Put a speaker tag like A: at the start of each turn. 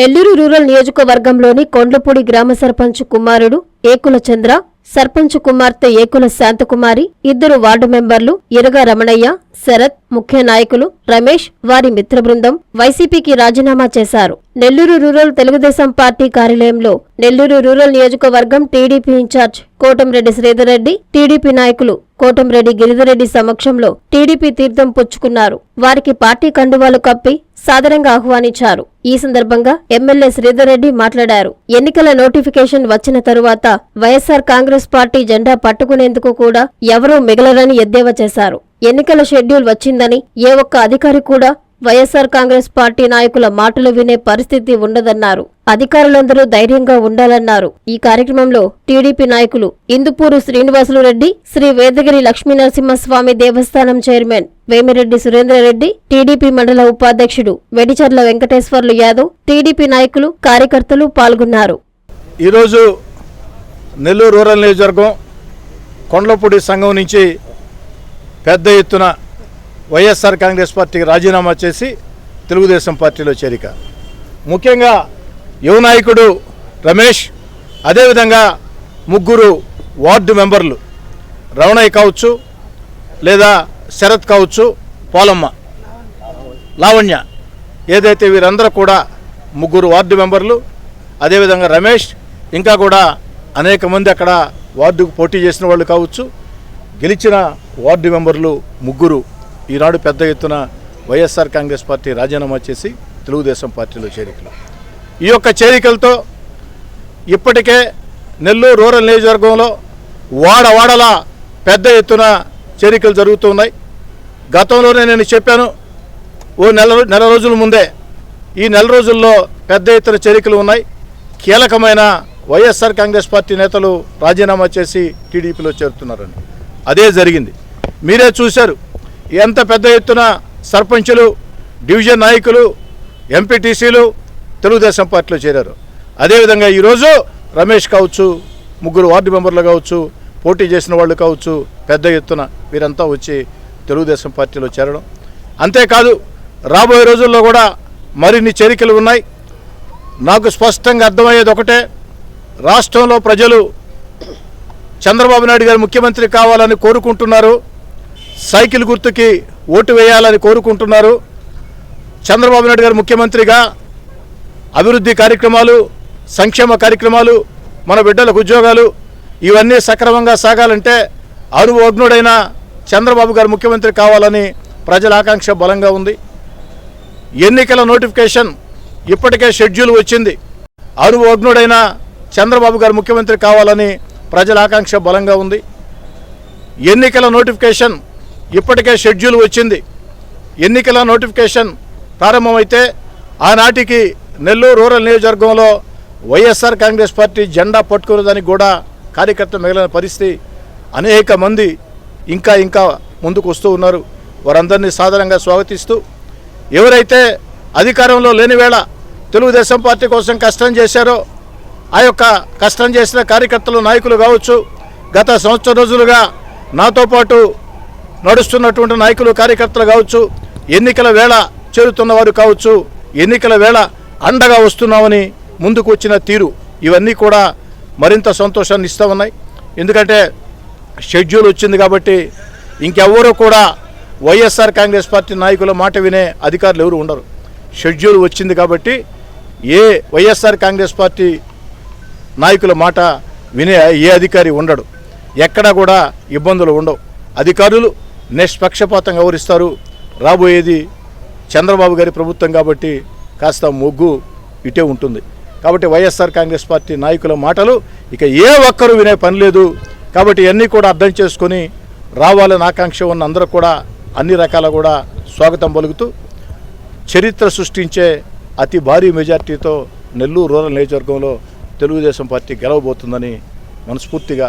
A: Nellore rural నియోజకవర్గంలోని కొండ్లపూడి గ్రామ సర్పంచ్ కుమారుడు ఏకుల చంద్ర సర్పంచ్ కుమార్తె ఏకుల శాంతకుమారి ఇద్దరు వార్డు మెంబర్లు ఇరగ రమణయ్య శరత్ ముఖ్య నాయకులు రమేష్ వారి మిత్ర బృందం వైసీపీకి రాజీనామా చేశారు. నెల్లూరు రూరల్ తెలుగుదేశం పార్టీ కార్యాలయంలో నెల్లూరు రూరల్ నియోజకవర్గం TDP in-charge Kotamreddy Sridhar Reddy TDP నాయకులు కోటంరెడ్డి గిరిధరెడ్డి సమక్షంలో టీడీపీ తీర్థం పుచ్చుకున్నారు. వారికి పార్టీ కండువాలు కప్పి సాదరంగా ఆహ్వానించారు. ఈ సందర్భంగా ఎమ్మెల్యే శ్రీధర్ రెడ్డి మాట్లాడారు. ఎన్నికల నోటిఫికేషన్ వచ్చిన తరువాత వైఎస్సార్ కాంగ్రెస్ పార్టీ జెండా పట్టుకునేందుకు కూడా ఎవరూ మిగలరని ఎద్దేవా చేశారు. ఎన్నికల షెడ్యూల్ వచ్చిందని ఏ ఒక్క అధికారి కూడా వైఎస్సార్ కాంగ్రెస్ పార్టీ నాయకుల మాటలు వినే పరిస్థితి ఉండదన్నారు. అధికారులందరూ ధైర్యంగా ఉండాలన్నారు. ఈ కార్యక్రమంలో టీడీపీ నాయకులు ఇందుపూరు శ్రీనివాసులు రెడ్డి శ్రీ వేదగిరి లక్ష్మీనరసింహస్వామి దేవస్థానం చైర్మన్ వేమిరెడ్డి సురేంద్రరెడ్డి టీడీపీ మండల ఉపాధ్యక్షుడు వెడిచర్ల వెంకటేశ్వర్లు యాదవ్ టీడీపీ నాయకులు కార్యకర్తలు పాల్గొన్నారు.
B: ఈరోజు నెల్లూరు రూరల్ నియోజకవర్గం కొండలపూడి సంఘం నుంచి పెద్ద ఎత్తున వైఎస్ఆర్ కాంగ్రెస్ పార్టీకి రాజీనామా చేసి తెలుగుదేశం పార్టీలో చేరిక. ముఖ్యంగా యువ నాయకుడు రమేష్ అదేవిధంగా ముగ్గురు వార్డు మెంబర్లు రవణయ్య కావచ్చు లేదా శరత్ కావచ్చు పోలమ్మ లావణ్య. ఏదైతే వీరందరూ కూడా ముగ్గురు వార్డు మెంబర్లు అదేవిధంగా రమేష్ ఇంకా కూడా అనేక మంది అక్కడ వార్డుకు పోటీ చేసిన వాళ్ళు కావచ్చు గెలిచిన వార్డు మెంబర్లు ముగ్గురు ఈనాడు పెద్ద ఎత్తున వైఎస్ఆర్ కాంగ్రెస్ పార్టీ రాజీనామా చేసి తెలుగుదేశం పార్టీలో చేరికలు. ఈ యొక్క చేరికలతో ఇప్పటికే నెల్లూరు రూరల్ నియోజకవర్గంలో వాడవాడలా పెద్ద ఎత్తున చేరికలు జరుగుతున్నాయి. గతంలోనే నేను చెప్పాను ఓ నెల నెల రోజుల ముందే ఈ నెల రోజుల్లో పెద్ద ఎత్తున చేరికలు ఉన్నాయి. కీలకమైన వైఎస్ఆర్ కాంగ్రెస్ పార్టీ నేతలు రాజీనామా చేసి టీడీపీలో చేరుతున్నారని. అదే జరిగింది. మీరే చూశారు ఎంత పెద్ద ఎత్తున సర్పంచులు డివిజన్ నాయకులు ఎంపీటీసీలు తెలుగుదేశం పార్టీలో చేరారు. అదేవిధంగా ఈరోజు రమేష్ కావచ్చు ముగ్గురు వార్డు మెంబర్లు కావచ్చు పోటీ చేసిన వాళ్ళు కావచ్చు పెద్ద ఎత్తున వీరంతా వచ్చి తెలుగుదేశం పార్టీలో చేరడం. అంతేకాదు రాబోయే రోజుల్లో కూడా మరిన్ని చేరికలు ఉన్నాయి. నాకు స్పష్టంగా అర్థమయ్యేది ఒకటే రాష్ట్రంలో ప్రజలు చంద్రబాబు నాయుడు గారు ముఖ్యమంత్రి కావాలని కోరుకుంటున్నారు. సైకిల్ గుర్తుకి ఓటు వేయాలని కోరుకుంటున్నారు. చంద్రబాబు నాయుడు గారు ముఖ్యమంత్రిగా అభివృద్ధి కార్యక్రమాలు సంక్షేమ కార్యక్రమాలు మన బిడ్డలకు ఉద్యోగాలు ఇవన్నీ సక్రమంగా సాగాలంటే అరువు అనుభవజ్ఞుడైన చంద్రబాబు గారు ముఖ్యమంత్రి కావాలని ప్రజల ఆకాంక్ష బలంగా ఉంది. ఎన్నికల నోటిఫికేషన్ ఇప్పటికే షెడ్యూల్ వచ్చింది. అనుభవజ్ఞుడైన చంద్రబాబు గారు ముఖ్యమంత్రి కావాలని ప్రజల ఆకాంక్ష బలంగా ఉంది. ఎన్నికల నోటిఫికేషన్ ఇప్పటికే షెడ్యూల్ వచ్చింది. ఎన్నికల నోటిఫికేషన్ ప్రారంభమైతే ఆనాటికి నెల్లూరు రూరల్ నియోజకవర్గంలో వైఎస్ఆర్ కాంగ్రెస్ పార్టీ జెండా పట్టుకునేదానికి కూడా కార్యకర్త మిగిలిన పరిస్థితి అనేక మంది ఇంకా ఇంకా ముందుకు వస్తూ ఉన్నారు. వారందరినీ సాధారణంగా స్వాగతిస్తూ ఎవరైతే అధికారంలో లేని వేళ తెలుగుదేశం పార్టీ కోసం కష్టం చేశారో ఆ యొక్క కష్టం చేసిన కార్యకర్తలు నాయకులు కావచ్చు గత సంవత్సరం రోజులుగా నాతో పాటు నడుస్తున్నటువంటి నాయకులు కార్యకర్తలు కావచ్చు ఎన్నికల వేళ చేరుతున్న వారు కావచ్చు ఎన్నికల వేళ అండగా వస్తున్నామని ముందుకు వచ్చిన తీరు. ఇవన్నీ కూడా మరింత సంతోషాన్ని ఇస్తూ ఉన్నాయి. ఎందుకంటే షెడ్యూల్ వచ్చింది కాబట్టి ఇంకెవ్వరూ కూడా వైఎస్ఆర్ కాంగ్రెస్ పార్టీ నాయకుల మాట వినే అధికారులు ఎవరు ఉండరు. షెడ్యూల్ వచ్చింది కాబట్టి ఏ వైఎస్ఆర్ కాంగ్రెస్ పార్టీ నాయకుల మాట వినే ఏ అధికారి ఉండడు. ఎక్కడా కూడా ఇబ్బందులు ఉండవు. అధికారులు నిష్పక్షపాతంగా వివరిస్తారు రాబోయేది చంద్రబాబు గారి ప్రభుత్వం కాబట్టి కాస్త మొగ్గు ఇటే ఉంటుంది. కాబట్టి వైఎస్ఆర్ కాంగ్రెస్ పార్టీ నాయకుల మాటలు ఇక ఏ ఒక్కరు వినే పని లేదు. కాబట్టి ఇవన్నీ కూడా అర్థం చేసుకొని రావాలని ఆకాంక్ష ఉన్న అందరూ కూడా అన్ని రకాల కూడా స్వాగతం పలుకుతూ చరిత్ర సృష్టించే అతి భారీ మెజార్టీతో నెల్లూరు రూరల్ నియోజకవర్గంలో తెలుగుదేశం పార్టీ గెలవబోతుందని మనస్ఫూర్తిగా